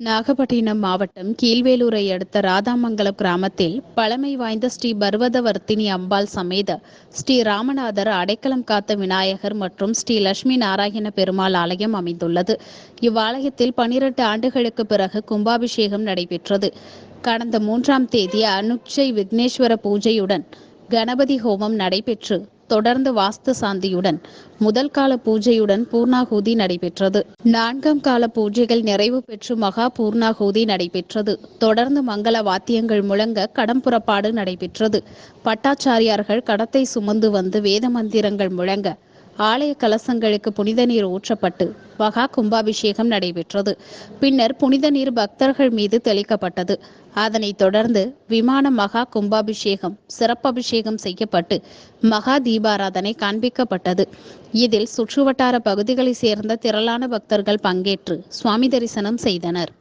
நாகப்பட்டினம் மாவட்டம் கீழ்வேலூரை அடுத்த ராதாமங்கலம் கிராமத்தில் பழமை வாய்ந்த ஸ்ரீ பர்வதவர்த்தினி அம்பாள் சமேத ஸ்ரீ ராமநாதர் அடைக்கலம் காத்த விநாயகர் மற்றும் ஸ்ரீ லட்சுமி நாராயண பெருமாள் ஆலயம் அமைந்துள்ளது. இவ்வாலயத்தில் பனிரெண்டு ஆண்டுகளுக்கு பிறகு கும்பாபிஷேகம் நடைபெற்றது. கடந்த மூன்றாம் தேதி அனுச்சை விக்னேஸ்வர பூஜையுடன் கணபதி ஹோமம் நடைபெற்று தொடர்ந்து வாஸ்து சாந்தியுடன் முதல் கால பூஜையுடன் பூர்ணாகூதி நடைபெற்றது. நான்காம் கால பூஜைகள் நிறைவு பெற்று மகா பூர்ணாகூதி நடைபெற்றது. தொடர்ந்து மங்கள வாத்தியங்கள் முழங்க கடம்புறப்பாடு நடைபெற்றது. பட்டாச்சாரியார்கள் கடத்தை சுமந்து வந்து வேத மந்திரங்கள் முழங்க ஆலய கலசங்களுக்கு புனித நீர் ஊற்றப்பட்டு மகா கும்பாபிஷேகம் நடைபெற்றது. பின்னர் புனித நீர் பக்தர்கள் மீது தெளிக்கப்பட்டது. அதனைத் தொடர்ந்து விமான மகா கும்பாபிஷேகம் சிறப்பபிஷேகம் செய்யப்பட்டு மகா தீபாராதனை காண்பிக்கப்பட்டது. இதில் சுற்றுவட்டார பகுதிகளைச் சேர்ந்த திரளான பக்தர்கள் பங்கேற்று சுவாமி தரிசனம் செய்தனர்.